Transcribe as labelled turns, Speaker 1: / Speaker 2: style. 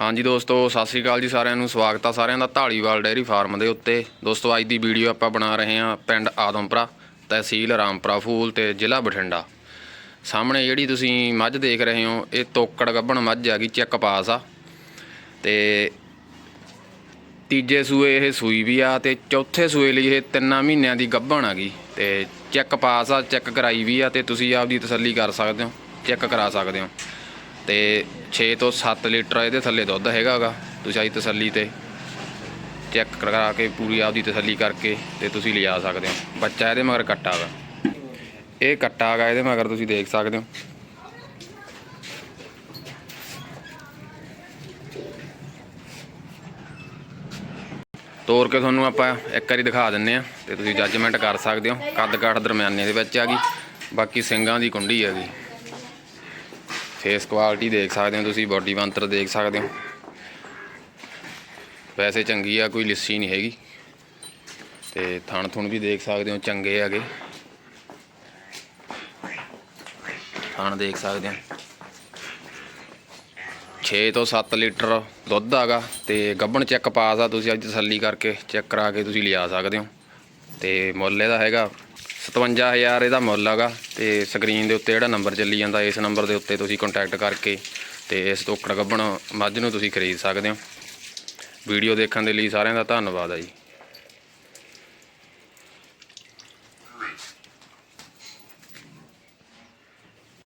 Speaker 1: ਹਾਂਜੀ ਦੋਸਤੋ, ਸਤਿ ਸ੍ਰੀ ਅਕਾਲ ਜੀ ਸਾਰਿਆਂ ਨੂੰ। ਸਵਾਗਤ ਆ ਸਾਰਿਆਂ ਦਾ ਢਾਲੀਵਾਲ ਡੇਅਰੀ ਫਾਰਮ ਦੇ ਉੱਤੇ। ਦੋਸਤੋ, ਅੱਜ ਦੀ ਵੀਡੀਓ ਆਪਾਂ ਬਣਾ ਰਹੇ ਹਾਂ ਪਿੰਡ ਆਦਮਪੁਰਾ, ਤਹਿਸੀਲ ਰਾਮਪੁਰਾ ਫੂਲ ਤੇ ਜ਼ਿਲ੍ਹਾ ਬਠਿੰਡਾ। ਸਾਹਮਣੇ ਜਿਹੜੀ ਤੁਸੀਂ ਮੱਝ ਦੇਖ ਰਹੇ ਹੋ, ਇਹ ਤੋਕੜ ਗੱਭਣ ਮੱਝ ਆ ਗਈ ਚੈੱਕ ਪਾਸ ਆ। ਤੇ ਤੀਜੇ ਸੂਏ ਇਹ ਸੂਈ ਵੀ ਆ ਤੇ ਚੌਥੇ ਸੂਏ ਲਈ ਇਹ ਤਿੰਨਾਂ ਮਹੀਨਿਆਂ ਦੀ ਗੱਭਣ ਆ ਗਈ ਤੇ ਚੈੱਕ ਪਾਸ ਆ, ਚੈੱਕ ਕਰਾਈ ਵੀ ਆ ਤੇ ਤੁਸੀਂ ਆਪਦੀ ਤਸੱਲੀ ਕਰ ਸਕਦੇ ਹੋ, ਚੈੱਕ ਕਰਾ ਸਕਦੇ ਹੋ। ਤੇ 6 ਤੋਂ 7 ਲੀਟਰ ਇਹਦੇ ਥੱਲੇ ਦੁੱਧ ਹੈਗਾਗਾ ਤੁਸੀਂ ਆਈ ਤਸੱਲੀ ਤੇ ਚੈੱਕ ਕਰਾ ਕੇ ਪੂਰੀ ਆਪਦੀ ਤਸੱਲੀ ਕਰਕੇ ਤੇ ਤੁਸੀਂ ਲਿਜਾ ਸਕਦੇ ਹੋ। ਬੱਚਾ ਇਹਦੇ ਮਗਰ ਕੱਟਾ ਗਾ। ਇਹ ਕੱਟਾ ਗਾ ਇਹਦੇ ਮਗਰ, ਤੁਸੀਂ ਦੇਖ ਸਕਦੇ ਹੋ। ਤੋਰ ਕੇ ਤੁਹਾਨੂੰ ਆਪਾਂ ਇੱਕ ਵਾਰੀ ਦਿਖਾ ਦਿੰਨੇ ਆ ਤੇ ਤੁਸੀਂ ਜੱਜਮੈਂਟ ਕਰ ਸਕਦੇ ਹੋ। ਕੱਦ ਕਾਠ ਦਰਮਿਆਨੇ ਦੇ ਵਿੱਚ ਆ ਗਈ, ਬਾਕੀ ਸਿੰਗਾਂ ਦੀ ਕੁੰਡੀ ਹੈਗੀ ਫੇਸ ਕੁਆਲਿਟੀ ਦੇਖ ਸਕਦੇ ਹੋ ਤੁਸੀਂ ਬਾਡੀ ਬੰਤਰ ਦੇਖ ਸਕਦੇ ਹੋ। ਵੈਸੇ ਚੰਗੀ ਆ, ਕੋਈ ਲਿੱਸੀ ਨਹੀਂ ਹੈਗੀ। ਤੇ ਥਣ ਥੁਣ ਵੀ ਦੇਖ ਸਕਦੇ ਹੋ, ਚੰਗੇ ਹੈਗੇ। ਥਣ ਦੇਖ ਸਕਦੇ ਹੋ। 6 ਤੋਂ 7 ਲੀਟਰ ਦੁੱਧ ਆਗਾ ਤੇ ਗੱਬਣ ਚੈੱਕ ਪਾਸ ਆ ਤੁਸੀਂ ਅੱਜ ਤਸੱਲੀ ਕਰਕੇ, ਚੈੱਕ ਕਰਾ ਕੇ ਤੁਸੀਂ ਲਿਆ ਸਕਦੇ ਹੋ। ਤੇ ਮੁੱਲ ਇਹਦਾ ਹੈਗਾ 57000 ਇਹਦਾ ਮੁੱਲ ਹੈਗਾ ਤੇ ਸਕਰੀਨ ਦੇ ਉੱਤੇ ਜਿਹੜਾ ਨੰਬਰ ਚੱਲੀ ਜਾਂਦਾ, ਇਸ ਨੰਬਰ ਦੇ ਉੱਤੇ ਤੁਸੀਂ ਕੰਟੈਕਟ ਕਰਕੇ ਤੇ ਇਸ ਤੋਕੜ ਗੱਬਣ ਮੱਝ ਨੂੰ ਤੁਸੀਂ ਖਰੀਦ ਸਕਦੇ ਹੋ। ਵੀਡੀਓ ਦੇਖਣ ਦੇ ਲਈ ਸਾਰਿਆਂ ਦਾ ਧੰਨਵਾਦ ਆ ਜੀ।